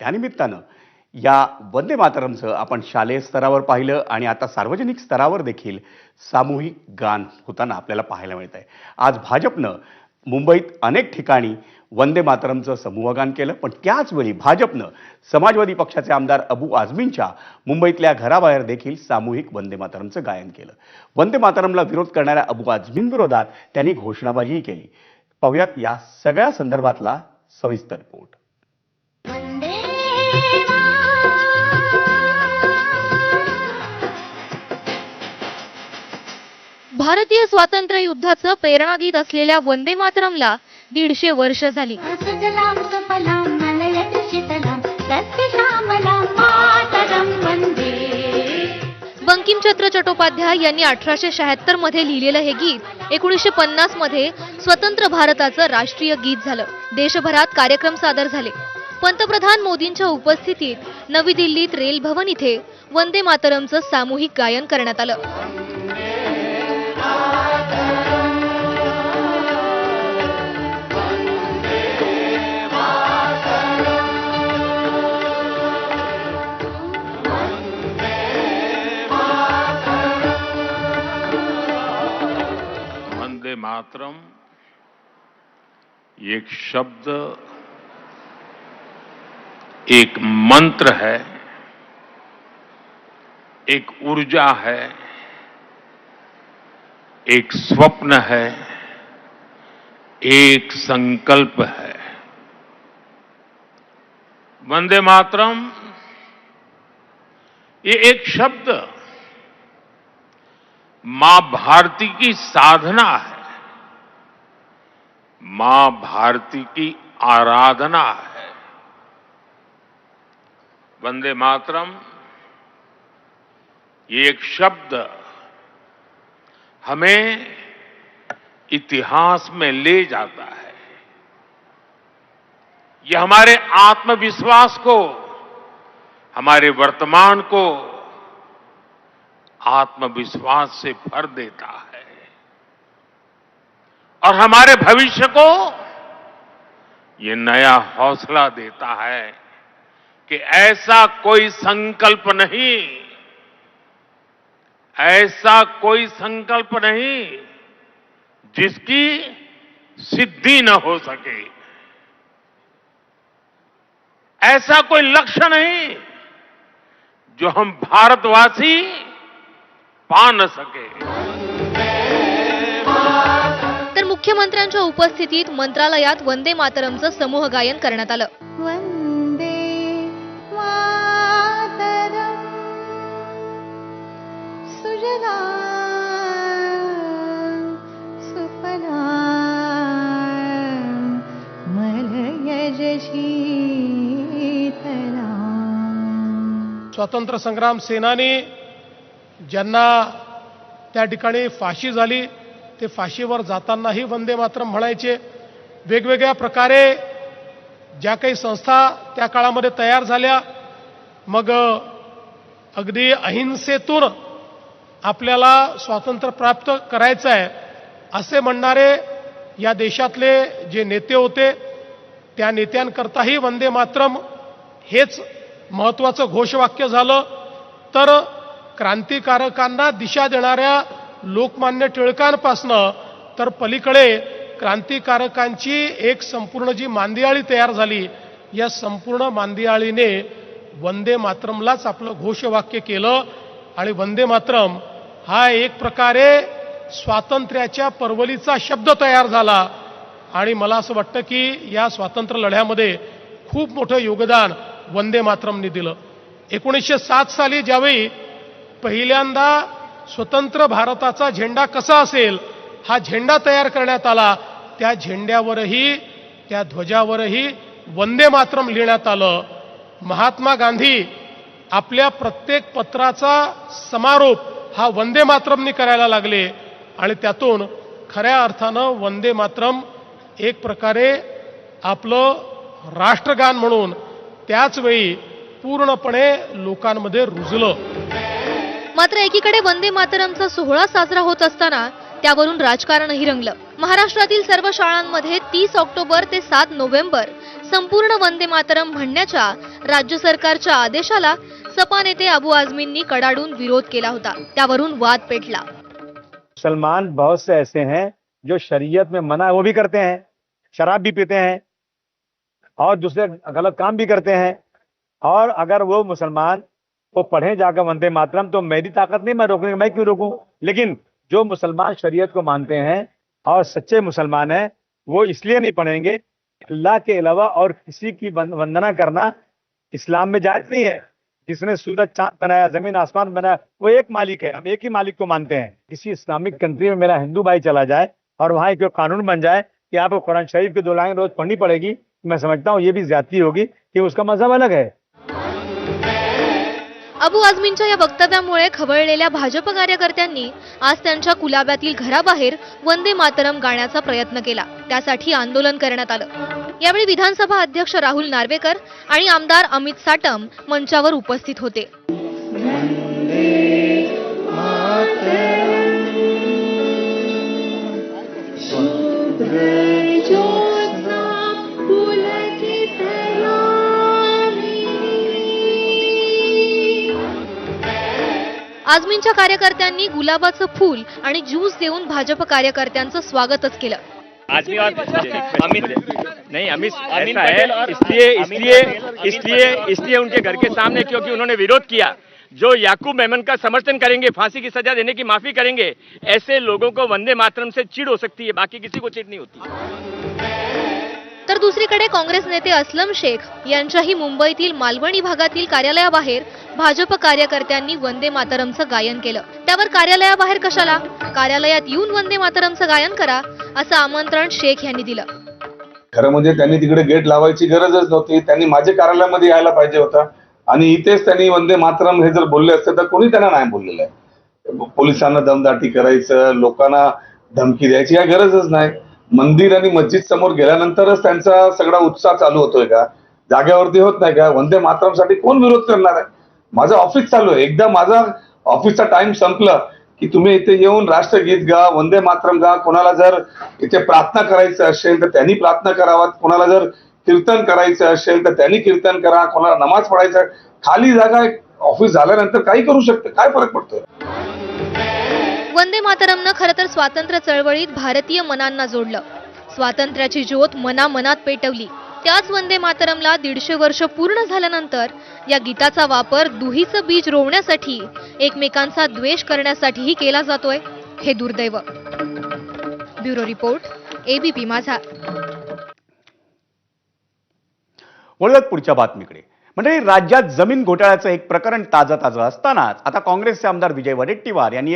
त्यानिमित्तानं या वंदे मातरमचं आपण शालेय स्तरावर पाहिलं आणि आता सार्वजनिक स्तरावर देखील सामूहिक गान होताना आपल्याला पाहायला मिळत आहे आज भाजपनं मुंबईत अनेक ठिकाणी वंदे मातरमचं समूहगान केलं पण त्याचवेळी भाजपनं समाजवादी पक्षाचे आमदार अबू आझमींच्या मुंबईतल्या घराबाहेर देखील सामूहिक वंदे मातरमचं गायन केलं. वंदे मातरमला विरोध करणाऱ्या अबू आझमींविरोधात त्यांनी घोषणाबाजीही केली. पाहुयात या सगळ्या संदर्भातला सविस्तर रिपोर्ट. भारतीय स्वातंत्र्य युद्धाचं प्रेरणागीत असलेल्या वंदे मातरमला दीडशे वर्ष झाली. बंकिमचंद्र चट्टोपाध्याय यांनी अठराशे शहात्तरमध्ये लिहिलेलं हे गीत एकोणीसशे पन्नासमध्ये स्वतंत्र भारताचं राष्ट्रीय गीत झालं. देशभरात कार्यक्रम सादर झाले. पंतप्रधान मोदींच्या उपस्थितीत नवी दिल्लीत रेल भवन इथे वंदे मातरमचं सामूहिक गायन करण्यात आलं. एक शब्द, एक मंत्र है, एक ऊर्जा है, एक स्वप्न है, एक संकल्प है। वंदे मातरम, ये एक शब्द माँ भारती की साधना है। माँ भारती की आराधना है। वंदे मातरम, ये एक शब्द हमें इतिहास में ले जाता है। ये हमारे आत्मविश्वास को, हमारे वर्तमान को आत्मविश्वास से भर देता है। और हमारे भविष्य को ये नया हौसला देता है कि ऐसा कोई संकल्प नहीं, ऐसा कोई संकल्प नहीं जिसकी सिद्धि न हो सके। ऐसा कोई लक्ष्य नहीं जो हम भारतवासी पा न सके। मुख्यमंत्र्यांच्या उपस्थितीत मंत्रालयात वंदे मातरमचं समूह गायन करण्यात आलं. स्वातंत्र्य संग्राम सेनानी ज्यांना त्या ठिकाणी फाशी झाली ते फाशीवर जातानाही वंदे मातरम म्हणायचे. वेगवेगळ्या प्रकारे ज्या काही संस्था त्या काळामध्ये तयार झाल्या. मग अगदी अहिंसेतून आपल्याला स्वातंत्र्य प्राप्त करायचं आहे असे म्हणणारे या देशातले जे नेते होते त्या नेत्यांकरताही वंदे मातरम हेच महत्वाचं घोषवाक्य झालं. तर क्रांतिकारकांना दिशा देणाऱ्या लोकमान्य टिळकांपासनं तर पलीकडे क्रांतिकारकांची एक संपूर्ण जी मांदियाळी तयार झाली या संपूर्ण मांदियाळीने वंदे मातरमलाच आपलं घोषवाक्य केलं आणि वंदे मातरम हा एक प्रकारे स्वातंत्र्याच्या परवलीचा शब्द तयार झाला. आणि मला असं वाटतं की या स्वातंत्र्य लढ्यामध्ये खूप मोठं योगदान वंदे मातरमने दिलं. एकोणीसशे सात साली ज्यावेळी पहिल्यांदा स्वतंत्र भारताचा झेंडा कसा असेल हा झेंडा तयार करण्यात आला त्या झेंड्यावरही त्या ध्वजावरही वंदे मातरम लिहिण्यात आलं. महात्मा गांधी आपल्या प्रत्येक पत्राचा समारोप हा वंदे मातरमनी करायला लागले आणि त्यातून खऱ्या अर्थानं वंदे मातरम एक प्रकारे आपलं राष्ट्रगान म्हणून त्याचवेळी पूर्णपणे लोकांमध्ये रुजलं. मात्र एकीकडे वंदे मातरमचा सोहळा साजरा होत असताना त्यावरून राजकारणही रंगलं. महाराष्ट्रातील सर्व शाळांमध्ये तीस ऑक्टोबर ते सात नोव्हेंबर संपूर्ण वंदे मातरम म्हणण्याच्या राज्य सरकारच्या आदेशाला सपा नेते अबू आझमींनी कडाडून विरोध केला होता. त्यावरून वाद पेटला. सलमान बहुत से ऐसे हैं जो शरीयत में मना वो भी करते हैं शराब भी पीते हैं और दूसरे गलत काम भी करते हैं और अगर वो मुसलमान वो पढ़े जाकर वंदे मातरम तो मेरी ताकत नहीं, मैं रोकने, मैं क्यों रोकूं? लेकिन जो मुसलमान शरीयत को मानते हैं और सच्चे मुसलमान हैं, वो इसलिए नहीं पढ़ेंगे, अल्लाह के अलावा और किसी की वंदना करना इस्लाम में जायज़ नहीं है। जिसने सूरज, चाँद बनाया, ज़मीन, आसमान बनाया, वो एक मालिक है, हम एक ही मालिक को मानते हैं। किसी इस्लामिक कंट्री में मेरा हिंदू भाई चला जाए और वहाँ एक कानून बन जाए कि आपको कुरान शरीफ की दो लाइन रोज पढ़नी पड़ेगी, मैं समझता हूँ, ये भी ज़्यादा होगी कि उसका मज़हब अलग है। अबू आझमींच्या या वक्तव्यामुळे खवळलेल्या भाजप कार्यकर्त्यांनी आज त्यांच्या कुलाब्यातील घराबाहेर वंदे मातरम गाण्याचा प्रयत्न केला. त्यासाठी आंदोलन करण्यात आलं. यावेळी विधानसभा अध्यक्ष राहुल नार्वेकर आणि आमदार अमित साटम मंचावर उपस्थित होते. आझमींच्या कार्यकर्त्यांनी गुलाबाचं फूल आणि ज्यूस देऊन भाजप कार्यकर्त्यांचं स्वागतच केलं. आदमी और अमित नहीं अमित ऐसा है इसलिए इसलिए इसलिए इसलिए उनके घर के सामने क्योंकि उन्होंने विरोध किया। जो याकूब मेमन का समर्थन करेंगे फांसी की सजा देने की माफी करेंगे ऐसे लोगों को वंदे मातरम से चिढ़ हो सकती है बाकी किसी को चिढ़ नहीं होती। तर दुसरीकडे काँग्रेस नेते असलम शेख यांच्याही मुंबईतील मालवणी भागातील कार्यालयाबाहेर भाजप कार्यकर्त्यांनी वंदे मातरमचं गायन केलं. त्यावर कार्यालयाबाहेर कशाला? कार्यालयात येऊन वंदे मातरमचं गायन करा असं आमंत्रण शेख यांनी दिलं. खरं म्हणजे त्यांनी तिकडे गेट लावायची गरजच नव्हती. त्यांनी माझ्या कार्यालयामध्ये यायला पाहिजे होता. आणि इथेच त्यांनी वंदे मातरम हे जर बोलले असते तर कोणी त्यांना नाही बोललेलं आहे. पोलिसांना दमदाटी करायचं लोकांना धमकी द्यायची या गरजच नाही. मंदिर आणि मस्जिद समोर गेल्यानंतरच त्यांचा सगळा उत्साह चालू होतोय का? जाग्यावरती होत नाही का? वंदे मातरमसाठी कोण विरोध करणार आहे? माझं ऑफिस चालू आहे. एकदा माझा ऑफिसचा टाइम संपला की तुम्ही इथे येऊन राष्ट्रगीत गा वंदे मातरम गा. कोणाला जर इथे प्रार्थना करायचं असेल तर त्यांनी प्रार्थना करावात. कोणाला जर कीर्तन करायचं असेल तर त्यांनी कीर्तन करा. कोणाला नमाज पडायचा खाली जागा ऑफिस झाल्यानंतर काही करू शकतं. काय फरक पडतोय? वंदे मातरमनं खरं तर स्वातंत्र्य चळवळीत भारतीय मनांना जोडलं. स्वातंत्र्याची ज्योत मनामनात पेटवली. त्याच वंदे मातरमला दीडशे वर्ष पूर्ण झाल्यानंतर या गीताचा वापर दुहीचं बीज रोवण्यासाठी एकमेकांचा द्वेष करण्यासाठीही केला जातोय हे दुर्दैव. ब्युरो रिपोर्ट एबीपी माझा. वळूयात पुढच्या बातमीकडे. म्हणजे राज्यात जमीन घोटाळ्याचं एक प्रकरण ताजं ताजं असतानाच आता काँग्रेसचे आमदार विजय वडेट्टीवार यांनी